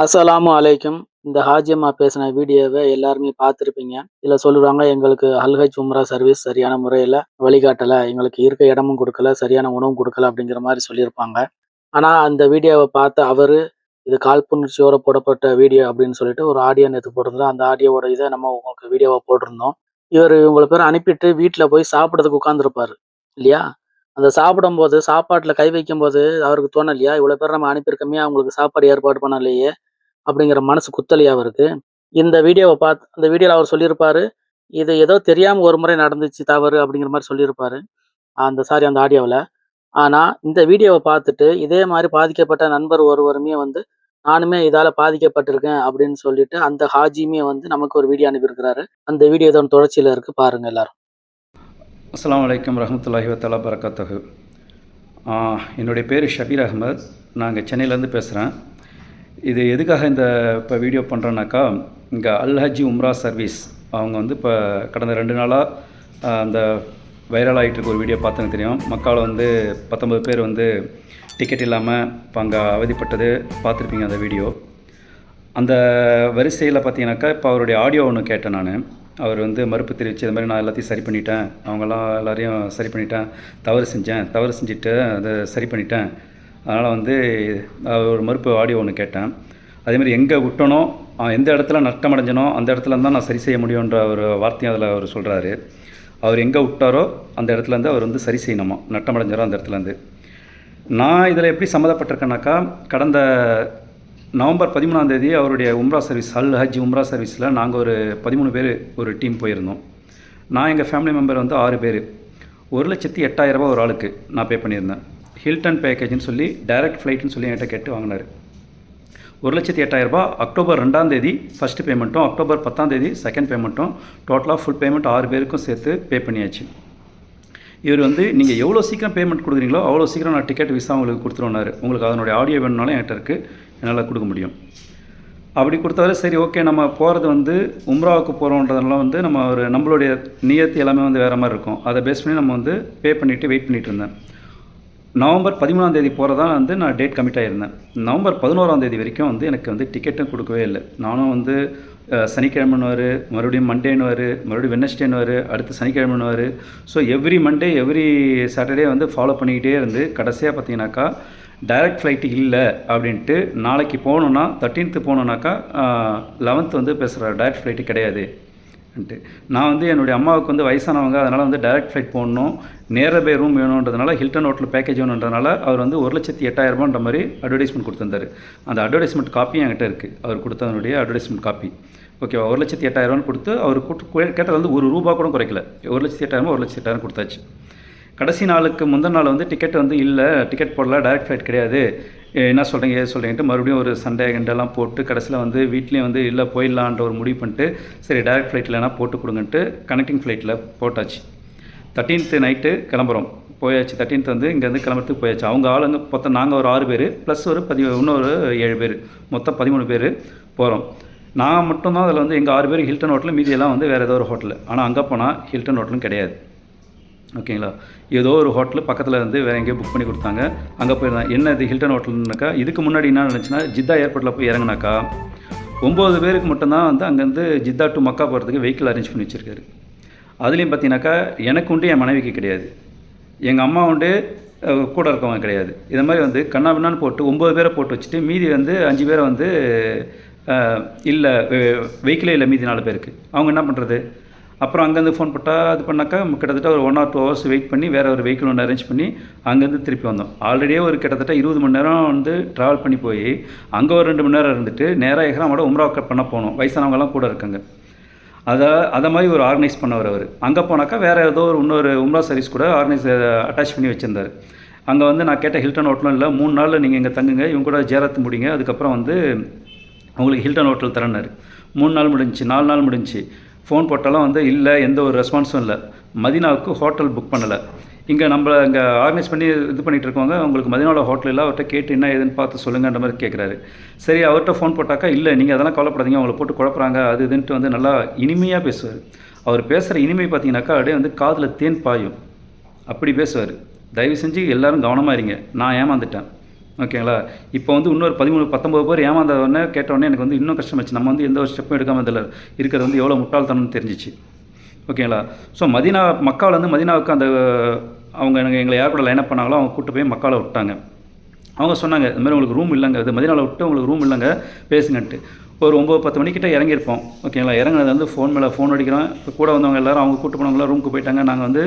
அஸ்ஸலாமு அலைக்கும். இந்த ஹாஜியம்மா பேசின வீடியோவை எல்லாருமே பார்த்துருப்பீங்க. இதில் சொல்லுவாங்க எங்களுக்கு அல்ஹஜ் உம்ரா சர்வீஸ் சரியான முறையில் வழிகாட்டலை எங்களுக்கு இருக்க இடமும் கொடுக்கல சரியான உணவும் கொடுக்கல அப்படிங்கிற மாதிரி சொல்லியிருப்பாங்க. ஆனால் அந்த வீடியோவை பார்த்து அவர் இது காழ்ப்புணர்ச்சியோட போடப்பட்ட வீடியோ அப்படின்னு சொல்லிட்டு ஒரு ஆடியோ நேற்று போட்டிருந்தோம் அந்த ஆடியோவோட இதை நம்ம உங்களுக்கு வீடியோவை போட்டிருந்தோம். இவர் இவங்களை பேர் அனுப்பிட்டு வீட்டில் போய் சாப்பிட்றதுக்கு உட்காந்துருப்பார் இல்லையா? அந்த சாப்பிடும்போது சாப்பாட்டில் கை வைக்கும்போது அவருக்கு தோணலையா இவ்வளோ பேர் நம்ம அனுப்பியிருக்கோமே அவங்களுக்கு சாப்பாடு ஏற்பாடு பண்ணலையே அப்படிங்கிற மனசு குத்தலையா அவருக்கு? இந்த வீடியோவை பார்த்து அந்த வீடியோவில் அவர் சொல்லியிருப்பார் இது ஏதோ தெரியாமல் ஒரு முறை நடந்துச்சு தவறு அப்படிங்கிற மாதிரி சொல்லியிருப்பார். அந்த சாரி அந்த ஆடியோவில். ஆனால் இந்த வீடியோவை பார்த்துட்டு இதே மாதிரி பாதிக்கப்பட்ட நண்பர் ஒருவருமே வந்து நானுமே இதால் பாதிக்கப்பட்டிருக்கேன் அப்படின்னு சொல்லிட்டு அந்த ஹாஜியுமே வந்து நமக்கு ஒரு வீடியோ அனுப்பியிருக்கிறாரு. அந்த வீடியோ தான் தொடர்ச்சியில் இருக்குது பாருங்கள் எல்லாரும். அஸ்லாம் வலைக்கம் ரஹமத்துல்லாஹி வத்தலா பரக்காத்தகு என்னுடைய பேர் ஷபீர் அகமது நான் இங்கே சென்னையிலேருந்து பேசுகிறேன் இது எதுக்காக இந்த இப்போ வீடியோ பண்ணுறேன்னாக்கா இங்கே அல்ஹஜி உம்ரா சர்வீஸ். அவங்க வந்து இப்போ கடந்த ரெண்டு நாளாக அந்த வைரல் ஆகிட்டு இருக்க ஒரு வீடியோ பார்த்தங்க தெரியும். மக்கால் வந்து பத்தொம்பது பேர் வந்து டிக்கெட் இல்லாமல் இப்போ அங்கே அவதிப்பட்டது பார்த்துருப்பீங்க அந்த வீடியோ அந்த வரிசையில் பார்த்தீங்கன்னாக்கா இப்போ அவருடைய ஆடியோ ஒன்று கேட்டேன் நான். அவர் வந்து மறுப்பு தெரிவித்து இது மாதிரி நான் எல்லாத்தையும் சரி பண்ணிட்டேன். அவங்கெல்லாம் எல்லாரையும் சரி பண்ணிட்டேன். தவறு செஞ்சேன். தவறு செஞ்சுட்டு அதை சரி பண்ணிட்டேன். அதனால் வந்து ஒரு மறுப்பு ஆடியோ ஒன்று கேட்டேன். அதேமாதிரி எங்கே விட்டனோ எந்த இடத்துல நஷ்டம் அடைஞ்சனோ அந்த இடத்துல தான் நான் சரி செய்ய முடியுன்ற ஒரு வார்த்தையும் அதில் அவர் சொல்கிறாரு அவர் எங்கே விட்டாரோ அந்த இடத்துலேருந்து அவர் வந்து சரி செய்யணுமா? நட்டம் அடைஞ்சாரோ அந்த இடத்துலேருந்து நான் இதில் எப்படி சம்மந்தப்பட்டிருக்கேனாக்கா கடந்த நவம்பர் பதிமூணாம் தேதி அவருடைய உம்ரா சர்வீஸ் அல் ஹஜ் உம்ரா சர்வீஸில் நாங்கள் ஒரு பதிமூணு பேர் ஒரு டீம் போயிருந்தோம். நான் எங்கள் ஃபேமிலி மெம்பர் வந்து ஆறு பேர். ஒரு லட்சத்தி எட்டாயிரம் ரூபாய் ஒரு ஆளுக்கு நான் பே பண்ணியிருந்தேன். ஹில்டன் பேக்கேஜ்னு சொல்லி டைரக்ட் ஃப்ளைட்னு சொல்லி என்கிட்ட கேட்டு வாங்கினார். ஒரு லட்சத்தி எட்டாயிரம் அக்டோபர் ரெண்டாம் தேதி ஃபஸ்ட்டு பேமெண்ட்டும் அக்டோபர் பத்தாம் தேதி செகண்ட் பேமெண்ட்டும் டோட்டலாக ஃபுல் பேமெண்ட் ஆறு பேருக்கும் சேர்த்து பே பண்ணியாச்சு. இவர் வந்து நீங்கள் எவ்வளோ சீக்கிரம் பேமெண்ட் கொடுக்குறீங்களோ அவ்வளோ சீக்கிரம் நான் டிக்கெட் விசா உங்களுக்கு கொடுத்துருவாரு உங்களுக்கு அதனுடைய ஆடியோ வேணும்னாலும் என்கிட்ட இருக்குது என்னால் கொடுக்க முடியும். அப்படி கொடுத்தவரை சரி ஓகே நம்ம போகிறது வந்து உம்ராவுக்கு போகிறோன்றதுனால வந்து நம்ம ஒரு நம்மளுடைய நியத்து எல்லாமே வந்து வேறு மாதிரி இருக்கும். அதை பேஸ் பண்ணி நம்ம வந்து பே பண்ணிவிட்டு வெயிட் பண்ணிகிட்டு இருந்தேன். நவம்பர் பதிமூணாம் தேதி போகிறதா வந்து நான் டேட் கமிட் ஆகியிருந்தேன் நவம்பர் பதினோராம் தேதி வரைக்கும் வந்து எனக்கு வந்து டிக்கெட்டும் கொடுக்கவே இல்லை. நானும் வந்து சனிக்கிழமைன்னுவார் மறுபடியும் மண்டேன்னுவார் மறுபடியும் வெனஸ்டேன்னுவார் அடுத்து சனிக்கிழமைன்னுவார். So every Monday every Saturday வந்து ஃபாலோ பண்ணிக்கிட்டே இருந்து கடைசியாக பார்த்தீங்கன்னாக்கா டைரக்ட் ஃப்ளைட்டு இல்லை அப்படின்ட்டு நாளைக்கு போகணுன்னா தேர்ட்டீன்த்து போகணுன்னாக்கா லெவன்த்து வந்து பேசுகிற டைரக்ட் ஃப்ளைட்டு கிடையாது. ன்ட்டு. நான் வந்து என்னுடைய அம்மாவுக்கு வந்து வயசானவங்க அதனால் வந்து டைரக்ட் ஃப்ளைட் போடணும் நேராக பே ரூம் வேணுன்றதுனால ஹில்டன் ஹோட்டல் பேக்கேஜ் வேணுன்றதுனால அவர் வந்து ஒரு லட்சத்தி எட்டாயிரம் ரூபான்ற மாதிரி அட்வர்டைஸ்மெண்ட் கொடுத்துருந்தாரு. அந்த அட்வர்டைஸ்மெண்ட் காப்பியும் என்கிட்ட இருக்குது அவர் கொடுத்ததனுடைய அட்வர்டைஸ்மெண்ட் காப்பி ஓகேவா ஒரு லட்சத்தி எட்டாயிரரூபான்னு கொடுத்து அவர் கூட்டு கேட்டது வந்து ஒரு ரூபா கூட குறைக்கல. ஒரு லட்சத்தி எட்டாயிரம் ஒரு லட்சத்தி எட்டாயிரம் கொடுத்தாச்சு. கடைசி நாளுக்கு முந்தின நாள் வந்து டிக்கெட் வந்து இல்லை டிக்கெட் போடல டைரக்ட் ஃப்ளைட் கிடையாது. என்ன சொல்கிறீங்க ஏது சொல்கிறீங்கன்ட்டு மறுபடியும் ஒரு சண்டே கண்டெல்லாம் போட்டு கடைசியில் வந்து வீட்லேயும் வந்து இல்லை போயிடலான்ற ஒரு முடிவு பண்ணிட்டு சரி டைரக்ட் ஃப்ளைட்டில் எல்லாம் போட்டு கொடுங்கன்ட்டு கனெக்டிங் ஃப்ளைட்டில் போட்டாச்சு. தேர்ட்டீன்த்து நைட்டு கிளம்புறோம். போயாச்சு. தேர்ட்டீன்த் வந்து இங்கேருந்து கிளம்புறதுக்கு போயாச்சு. அவங்க ஆளுங்க மொத்தம் நாங்கள் ஒரு ஆறு பேர் ப்ளஸ் ஒரு பதி இன்னொரு ஏழு பேர். மொத்தம் பதிமூணு பேர் போகிறோம் நான் மட்டும்தான் அதில் வந்து எங்கள் ஆறு பேர் ஹில்டன் ஹோட்டல் மீதியெல்லாம் வந்து வேறு ஏதோ ஒரு ஹோட்டல் ஆனால் அங்கே போனால் ஹில்டன் ஹோட்டலும் கிடையாது. ஓகேங்களா? ஏதோ ஒரு ஹோட்டல் பக்கத்தில் இருந்து வேறு எங்கேயோ புக் பண்ணி கொடுத்தாங்க. அங்கே போயிருந்தேன். என்ன இது ஹில்டன் ஹோட்டல்னாக்கா இதுக்கு முன்னாடி என்ன நினச்சின்னா ஜித்தா ஏர்போர்ட்டில் போய் இறங்குனாக்கா ஒம்பது பேருக்கு மட்டும்தான் வந்து அங்கேருந்து ஜித்தா டு மக்கா போகிறதுக்கு வெஹிக்கிள் அரேஞ்ச் பண்ணி வச்சுருக்காரு. அதுலேயும் பார்த்தீங்கன்னாக்கா எனக்கு உண்டு என் மனைவிக்கு கிடையாது. எங்கள் அம்மா உண்டு கூட இருக்கவங்க கிடையாது. இதை மாதிரி வந்து கண்ணா பின்னான்னு போட்டு ஒம்பது பேரை போட்டு வச்சுட்டு மீதி வந்து அஞ்சு பேரை வந்து இல்லை வெஹிக்கிளே இல்லை மீதி நாலு பேருக்கு. அவங்க என்ன பண்ணுறது அப்புறம் அங்கேருந்து ஃபோன் போட்டால் அது பண்ணாக்கா கிட்டத்தட்ட ஒரு one or two hours wait பண்ணி வேறு ஒரு வெஹிக்கிள் ஒன்று அரேஞ்ச் பண்ணி அங்கேருந்து திருப்பி வந்தோம். ஆல்ரெடியே ஒரு கிட்டத்தட்ட இருபது மணி நேரம் வந்து ட்ராவல் பண்ணி போய் அங்கே ஒரு ரெண்டு மணி நேரம் இருந்துட்டு நேராக எஹ்ராமோட உம்ரா பண்ண போனோம். வயசானவங்கலாம் கூட இருக்காங்க. அதை அதை மாதிரி ஒரு ஆர்கனைஸ் பண்ணவர் அவர். அங்கே போனாக்கா வேறு ஏதோ ஒரு இன்னொரு உம்ரா சர்வீஸ் கூட ஆர்கனைஸ் அட்டாச் பண்ணி வச்சுருந்தார். அங்கே வந்து நான் கேட்ட ஹில்டன் ஹோட்டலும் இல்லை மூணு நாளில் நீங்கள் இங்கே தங்குங்க இவங்க கூட ஜேரத்து முடிங்க அதுக்கப்புறம் வந்து உங்களுக்கு ஹில்டன் ஹோட்டல் திறனார் மூணு நாள் முடிஞ்சு நாலு நாள் முடிஞ்சு. ஃபோன் போட்டாலும் வந்து இல்லை எந்த ஒரு ரெஸ்பான்ஸும் இல்லை. மதினாவுக்கு ஹோட்டல் புக் பண்ணலை. இங்கே நம்ம இங்கே ஆர்கனைஸ் பண்ணி இது பண்ணிகிட்டு இருக்கவங்க உங்களுக்கு மதினாவில் ஹோட்டல் இல்லை அவர்கிட்ட கேட்டு என்ன ஏதுன்னு பார்த்து சொல்லுங்கன்ற மாதிரி கேட்குறாரு சரி அவர்கிட்ட ஃபோன் போட்டாக்கா இல்லை நீங்கள் அதெல்லாம் கவலைப்படாதீங்க அவங்கள போட்டு குழப்பறாங்க அது இதுன்ட்டு வந்து நல்லா இனிமையாக பேசுவார். அவர் பேசுகிற இனிமை பார்த்தீங்கன்னாக்கா அப்படியே வந்து காதில் தேன் பாயும். அப்படி பேசுவார். தயவு செஞ்சு எல்லாரும் கவனமாக இருங்க. நான் ஏமாந்துட்டேன். ஓகேங்களா? இப்போ வந்து இன்னொரு பதிமூணு பத்தொம்பது பேர் ஏமாந்த உடனே எனக்கு வந்து இன்னும் கஷ்டமாச்சு நம்ம வந்து எந்த ஒரு ஸ்டெப்பும் எடுக்காமல் இதில் இருக்கிறது வந்து எவ்வளோ முட்டாள்தனம்னு தெரிஞ்சிச்சு. ஓகேங்களா? ஸோ மதினா மக்காவில் வந்து மதினாவுக்கு அந்த அவங்க எனக்கு எங்களை யார் கூட லைனப் பண்ணாங்களோ அவங்க கூட்டு போய் மக்காவில் விட்டாங்க. அவங்க சொன்னாங்க இந்த மாதிரி உங்களுக்கு ரூம் இல்லைங்க இது மதினாவில் விட்டு உங்களுக்கு ரூம் இல்லைங்க பேசுங்கன்ட்டு. ஒரு ஒம்பது பத்து மணிக்கிட்ட இறங்கியிருப்போம். ஓகேங்களா? இறங்குனது வந்து ஃபோன் மேலே ஃபோன் அடிக்கிறோம். இப்போ கூட வந்தவங்க எல்லாரும் அவங்க கூட்டு போனவங்களாம் ரூமுக்கு போயிட்டாங்க. நாங்கள் வந்து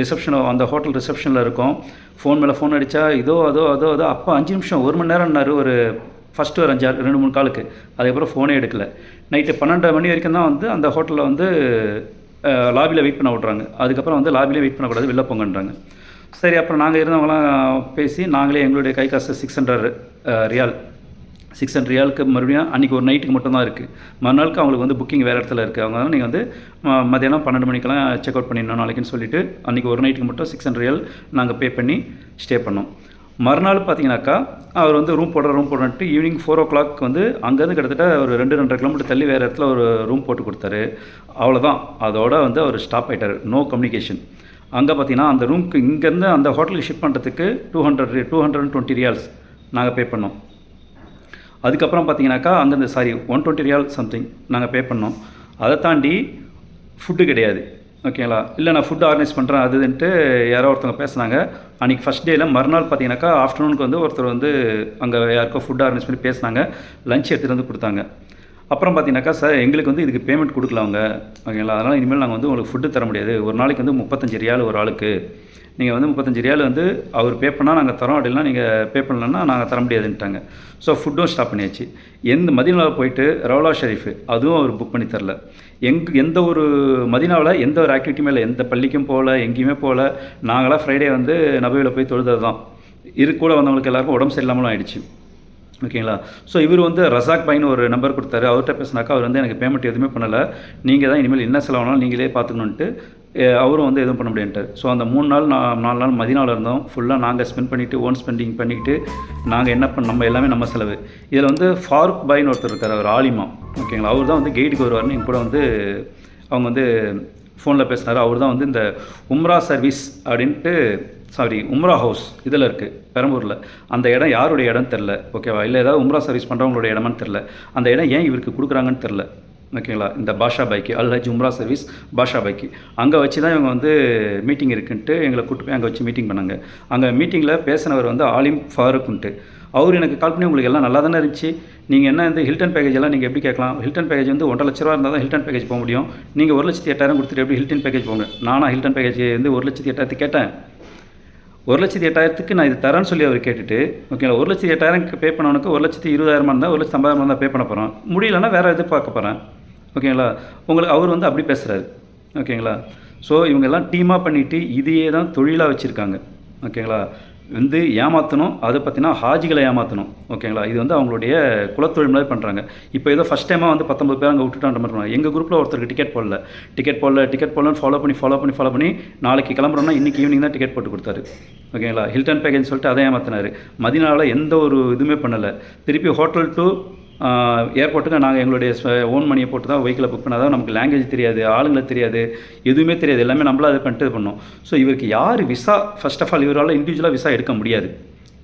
ரிசப்ஷன் அந்த ஹோட்டல் ரிசப்ஷனில் இருக்கோம். ஃபோன் மேலே ஃபோன் அடித்தா இதோ அதோ அதோ அதோ. அப்போ அஞ்சு நிமிஷம் ஒரு மணி நேரம்னாரு. ஒரு ஃபஸ்ட்டு ஒரு அஞ்சாறு ரெண்டு மூணு காலுக்கு. அதுக்கப்புறம் ஃபோனே எடுக்கல. நைட்டு பன்னெண்டு மணி வரைக்கும் தான் வந்து அந்த ஹோட்டலில் வந்து லாபியில் வெயிட் பண்ண விட்றாங்க அதுக்கப்புறம் வந்து லாபிலே வெயிட் பண்ணக்கூடாது வெளில போங்கன்றாங்க. சரி அப்புறம் நாங்கள் இருந்தவங்களாம் பேசி நாங்களே எங்களுடைய கை காசு six hundred riyal six hundred ரியாலுக்கு மறுபடியும் அன்றைக்கி ஒரு நைட்டுக்கு மட்டும்தான் இருக்குது மறுநாளுக்கு அவங்களுக்கு வந்து புக்கிங் வேறு இடத்துல இருக்குது அவங்க நீங்கள் வந்து ம- பன்னெண்டு மணிக்கெல்லாம் செக் அவுட் பண்ணிடணும் நாளைக்குன்னு சொல்லிட்டு அன்றைக்கி ஒரு நைட்டுக்கு மட்டும் சிக்ஸ் ஹண்ட்ரட் ரியல் நாங்கள் பே பண்ணி ஸ்டே பண்ணோம். மறுநாள் பார்த்தீங்கன்னாக்கா அவர் வந்து ரூம் போடுற ரூம் போடுறன்ட்டு ஈவினிங் ஃபோர் ஓ கிளாக் வந்து அங்கேருந்து கிட்டத்தட்ட ஒரு ரெண்டு ரெண்டரை கிலோமீட்டர் தள்ளி வேறு இடத்துல ஒரு ரூம் போட்டு கொடுத்தாரு. அவ்வளோதான் அதோட வந்து அவர் ஸ்டாப் ஆகிட்டார் நோ கம்யூனிகேஷன் அங்கே பார்த்தீங்கன்னா அந்த ரூம்க்கு இங்கேருந்து அந்த ஹோட்டலுக்கு ஷிஃப்ட் பண்ணுறதுக்கு two hundred two hundred and twenty riyals நாங்கள் பே பண்ணோம். அதுக்கப்புறம் பார்த்தீங்கன்னாக்கா அங்கேருந்து sorry one twenty riyal something நாங்கள் பே பண்ணோம். அதை தாண்டி ஃபுட்டு கிடையாது. ஓகேங்களா இல்லை நான் ஃபுட் ஆர்கனைஸ் பண்ணுறேன் அதுன்ட்டு யாரோ ஒருத்தவங்க பேசுனாங்க. அன்றைக்கி ஃபஸ்ட் டேயில் மறுநாள் பார்த்தீங்கன்னாக்கா ஆஃப்டர்நூனுக்கு வந்து ஒருத்தர் வந்து அங்கே யாருக்கோ ஃபுட் ஆர்கனைஸ் பண்ணி பேசுனாங்க. லஞ்ச் எடுத்துகிட்டு வந்து கொடுத்தாங்க. அப்புறம் பார்த்தீங்கன்னாக்கா சார் எங்களுக்கு வந்து இதுக்கு பேமெண்ட் கொடுக்கல அவங்க. ஓகேங்களா அதனால் இனிமேல் நாங்கள் வந்து உங்களுக்கு ஃபுட்டு தர முடியாது. ஒரு நாளைக்கு வந்து முப்பத்தஞ்சு ரியால் ஒரு ஆளுக்கு. நீங்கள் வந்து முப்பத்தஞ்சு ரியால் வந்து அவர் பே பண்ணால் நாங்கள் தரோம். அப்படின்னா நீங்கள் பே பண்ணலன்னா நாங்கள் தர முடியாதுன்ட்டாங்க. ஸோ ஃபுட்டும் ஸ்டாப் பண்ணியாச்சு. எந்த மதினாவில் போயிட்டு ரவுலா ஷெரீஃப் அதுவும் அவர் புக் பண்ணி தரல. எங் எந்த ஒரு மதினாவில் எந்த ஒரு ஆக்டிவிட்டியுமே இல்லை எந்த பள்ளிக்கும் போகல எங்கேயுமே போகல. நாங்களாம் ஃப்ரைடே வந்து நபையில் போய் தொழுதது தான். இரு கூட வந்தவங்களுக்கு எல்லாருக்கும் உடம்பு சரியில்லாமலும் ஆயிடுச்சு. ஓகேங்களா? ஸோ இவர் வந்து ரசாக் பைன்னு ஒரு நம்பர் கொடுத்தாரு. அவர்கிட்ட பேசினாக்கா அவர் வந்து எனக்கு பேமெண்ட் எதுவுமே பண்ணலை. நீங்கள் தான் இனிமேல் என்ன செலவானாலும் நீங்களே பார்த்துக்கணுன்ட்டு அவரும் வந்து எதுவும் பண்ண முடியான்ட்டார் ஸோ அந்த மூணு நாள் நான் நாலு நாள் மதினாவில் இருந்தோம். ஃபுல்லாக நாங்கள் ஸ்பெண்ட் பண்ணிவிட்டு ஓன் ஸ்பெண்டிங் பண்ணிக்கிட்டு நாங்கள் என்ன பண்ண நம்ம எல்லாமே நம்ம செலவு. இதில் வந்து ஃபாரூக் பாய்னு ஒருத்தர் இருக்கார் அவர் ஆலிமா. ஓகேங்களா? அவர் தான் வந்து கெய்டுக்கு வருவார்னு என் கூட வந்து அவங்க வந்து ஃபோனில் பேசினார். அவர் தான் வந்து இந்த உம்ரா சர்வீஸ் அப்படின்ட்டு சாரி உம்ரா ஹவுஸ் இதில் இருக்குது பெரம்பூரில். அந்த இடம் யாருடைய இடம் தெரில ஓகேவா? இல்லை ஏதாவது உம்ரா சர்வீஸ் பண்ணுறவங்களோட இடமான்னு தெரில அந்த இடம் ஏன் இவருக்கு கொடுக்குறாங்கன்னு தெரில ஓகேங்களா இந்த பாஷா பைக்கு அல் ஹஜ் உம்ரா சர்வீஸ் பாஷா பைக்கு அங்கே வச்சு தான் இவங்க வந்து மீட்டிங் இருக்குன்ட்டு எங்களை கூட்டு போய் அங்கே வச்சு மீட்டிங் பண்ணாங்க. அங்கே மீட்டிங்கில் பேசினவர் வந்து ஆலிம் ஃபாருக்குன்ட்டு. அவர் எனக்கு கால் பண்ணி உங்களுக்கு எல்லாம் நல்லா தானே இருந்துச்சு? நீங்கள் என்ன இந்த ஹில்டன் பேக்கேஜ் எல்லாம் நீங்கள் எப்படி கேட்கலாம்? ஹில்டன் பேக்கேஜ் வந்து ஒன்றரை லட்ச ரூபா இருந்தால் தான் ஹில்டன் பேக்கேஜ் போக முடியும். நீங்கள் ஒரு லட்சத்தி எட்டாயிரம் கொடுத்துட்டு எப்படி ஹில்டன் பேக்கேஜ் போங்க? நானாக ஹில்டன் பேக்கேஜ் வந்து ஒரு லட்சத்தி எட்டாயிரத்து கேட்டேன். ஒரு லட்சத்தி எட்டாயிரத்துக்கு நான் இது தரேன்னு சொல்லி அவர் கேட்டுட்டு ஓகேங்களா ஒரு லட்சத்தி எட்டாயிரம் பே பண்ணவனுக்கு ஒரு லட்சத்தி இருபதாயிரமா இருந்தால் ஒரு லட்சத்தி ஐம்பதாயிரம் இருந்தால் பே பண்ண போகிறோம் முடியலன்னா வேறு எது பார்க்க போகிறேன் ஓகேங்களா? உங்களுக்கு அவர் வந்து அப்படி பேசுகிறாரு ஓகேங்களா? ஸோ இவங்கெல்லாம் டீமாக பண்ணிவிட்டு இதையே தான் தொழிலாக வச்சுருக்காங்க. ஓகேங்களா? வந்து ஏமாற்றணும் அதை பார்த்தீங்கன்னா ஹாஜிகளை ஏமாற்றணும் ஓகேங்களா? இது வந்து அவங்களுடைய குலத்தொழில் மாதிரி பண்ணுறாங்க இப்போ ஏதோ ஃபஸ்ட் டைமாக வந்து பத்தொம்பது பேர் அங்கே விட்டுட்டான்ற மாதிரி பண்ணுவாங்க எங்கள் குரூப்பில் ஒருத்தருக்கு டிக்கெட் போடல. டிக்கெட் போடல டிக்கெட் போடலன்னு ஃபாலோ பண்ணி ஃபாலோ பண்ணி ஃபாலோ பண்ணி நாளைக்கு கிளம்புறோம்னா இன்றைக்கி ஈவினிங் தான் டிக்கெட் போட்டு கொடுத்தாரு. ஓகேங்களா? ஹில்டன் பேக்கேஜ் சொல்லிட்டு அதை ஏமாற்றினார் மதினாவில் எந்த ஒரு இதுவுமே பண்ணலை. திருப்பி ஹோட்டல் டு ஏர்போர்ட்டுக்கு நாங்கள் எங்களுடைய ஓன் மணியை போட்டு தான் வெஹிக்கிளை புக் பண்ணாதான் நமக்கு லாங்குவேஜ் தெரியாது ஆளுங்களை தெரியாது எதுவுமே தெரியாது. எல்லாமே நம்மளாக அதை பண்ணிட்டு இது பண்ணோம். ஸோ இவருக்கு யார் விசா ஃபஸ்ட் ஆஃப் ஆல் இவரால் இண்டிவிஜுவலாக விசா எடுக்க முடியாது.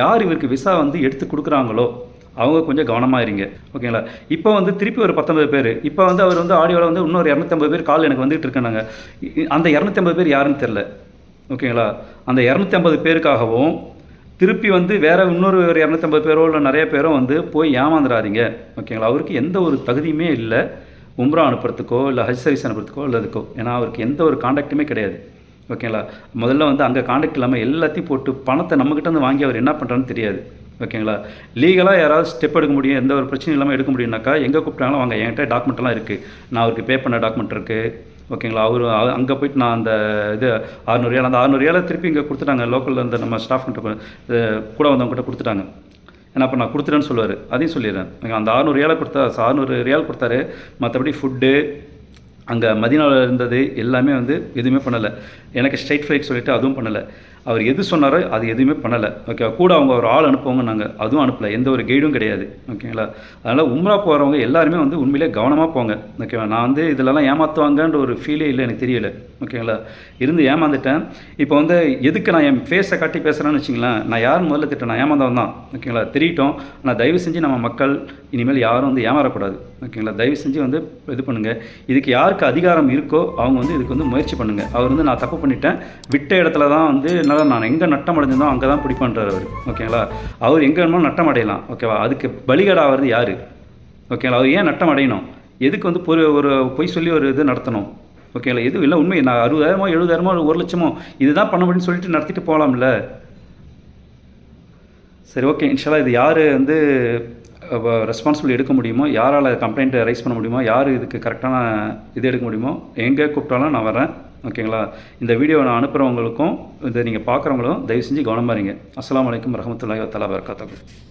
யார் இவருக்கு விசா வந்து எடுத்து கொடுக்குறாங்களோ அவங்க கொஞ்சம் கவனமாக இருங்க. ஓகேங்களா இப்போ வந்து திருப்பி ஒரு பத்தொன்பது பேர். இப்போ வந்து அவர் வந்து ஆடியோவில் வந்து இன்னொரு இரநூத்தம்பது பேர் கால் எனக்கு வந்துட்டு இருக்காங்க அந்த இரநூத்தம்பது பேர் யாருன்னு தெரில ஓகேங்களா அந்த இரநூத்தி ஐம்பது பேருக்காகவும் திருப்பி வந்து வேறு இன்னொரு ஒரு இரநூத்தம்பது பேரோ இல்லை நிறைய பேரோ வந்து போய் ஏமாந்துடாதீங்க ஓகேங்களா அவருக்கு எந்த ஒரு தகுதியுமே இல்லை. உம்ரா அனுப்புறதுக்கோ இல்லை ஹஜ் சர்வீஸ் அனுப்புறதுக்கோ இல்லதுக்கோ. ஏன்னா அவருக்கு எந்த ஒரு காண்டாக்ட்டுமே கிடையாது. ஓகேங்களா முதல்ல வந்து அங்கே காண்டாக்ட் இல்லாமல் எல்லாத்தையும் போட்டு பணத்தை நம்மக்கிட்ட வந்து வாங்கி அவர் என்ன பண்ணுறான்னு தெரியாது. ஓகேங்களா லீகலாக யாராவது ஸ்டெப் எடுக்க முடியும் எந்த ஒரு பிரச்சனையும் இல்லாமல் எடுக்க முடியும்னாக்கா எங்கே கூப்பிட்டாங்களோ வாங்க. என்கிட்ட டாக்குமெண்ட்லாம் இருக்குது நான் அவருக்கு பே பண்ண டாக்குமெண்ட் இருக்குது ஓகேங்களா? அவர் அங்கே போயிட்டு நான் அந்த இது அறுநூறு ரியால் அந்த அறுநூறு ரியாலை திருப்பி இங்கே கொடுத்துட்டாங்க. லோக்கலில் இந்த நம்ம ஸ்டாஃப் கிட்ட கூட வந்தவங்ககிட்ட கொடுத்துட்டாங்க. ஏன்னா அப்போ நான் கொடுத்துட்டேன்னு சொல்லுவார். அதையும் சொல்லிடுறேன். நீங்கள் அந்த அறுநூறு ரியாலை கொடுத்தா அறுநூறு ரியால் கொடுத்தாரு. மற்றபடி ஃபுட்டு அங்கே மதினாவில் இருந்தது எல்லாமே வந்து எதுவுமே பண்ணலை. எனக்கு ஸ்ட்ரைட் ஃப்ளைட் சொல்லிவிட்டு அதுவும் பண்ணலை. அவர் எது சொன்னாரோ அது எதுவுமே பண்ணலை. ஓகே கூட அவங்க ஒரு ஆள் அனுப்புவாங்க நாங்கள் அதுவும் அனுப்பலை. எந்த ஒரு கைடும் கிடையாது. ஓகேங்களா அதனால் உம்ரா போகிறவங்க எல்லாருமே வந்து உண்மையிலே கவனமாக போங்க. ஓகேவா நான் வந்து இதிலலாம் ஏமாற்றுவாங்கன்ற ஒரு ஃபீலே இல்லை எனக்கு தெரியல. ஓகேங்களா இருந்து ஏமாந்துட்டேன். இப்போ வந்து எதுக்கு நான் என் ஃபேஸை காட்டி பேசுகிறேன்னு வச்சிங்களேன் நான் யார் முதல்ல திட்டம் நான் ஏமாந்தவன் தான். ஓகேங்களா தெரியட்டும். ஆனால் தயவு செஞ்சு நம்ம மக்கள் இனிமேல் யாரும் வந்து ஏமாறக்கூடாது. ஓகேங்களா தயவு செஞ்சு வந்து இது பண்ணுங்கள் இதுக்கு யாருக்கு அதிகாரம் இருக்கோ அவங்க வந்து இதுக்கு வந்து முயற்சி பண்ணுங்கள் அவர் வந்து நான் தப்பு பண்ணிட்டேன். விட்ட இடத்துல தான் வந்து அதனால நான் எங்கே நட்டம் அடைஞ்சிருந்தோம் அங்கே தான் பிடிப்பண்றார் அவர். ஓகேங்களா? அவர் எங்கே வேணுமோ நட்டம் அடையலாம் ஓகேவா? அதுக்கு பலிகடாகிறது யார்? ஓகேங்களா? அவர் ஏன் நட்டம் அடையணும் எதுக்கு வந்து பொறு ஒரு பொய் சொல்லி ஒரு இது நடத்தணும்? ஓகேங்களா? எதுவும் இல்லை. உண்மை நான் அறுபதாயிரமோ எழுபதாயிரமோ ஒரு லட்சமோ இதுதான் பண்ண முடியும்னு சொல்லிட்டு நடத்திட்டு போகலாம்ல சரி ஓகே. இன்ஷாலா இது யார் வந்து ரெஸ்பான்சிபிள் எடுக்க முடியுமோ யாரால் கம்ப்ளைண்ட்டை ரைஸ் பண்ண முடியுமோ யார் இதுக்கு கரெக்டான இது எடுக்க முடியுமோ எங்கே கூப்பிட்டாலும் நான் வரேன் ஓகேங்களா? இந்த வீடியோவை நான் அனுப்புகிறவங்களுக்கும் இதை நீங்கள் பார்க்குறவங்களும் தயவு செஞ்சு கவனமாக இருங்க. அஸ்லாம் வலைக்கம் வரஹ்மத்துல்லாஹி தலா தஆலா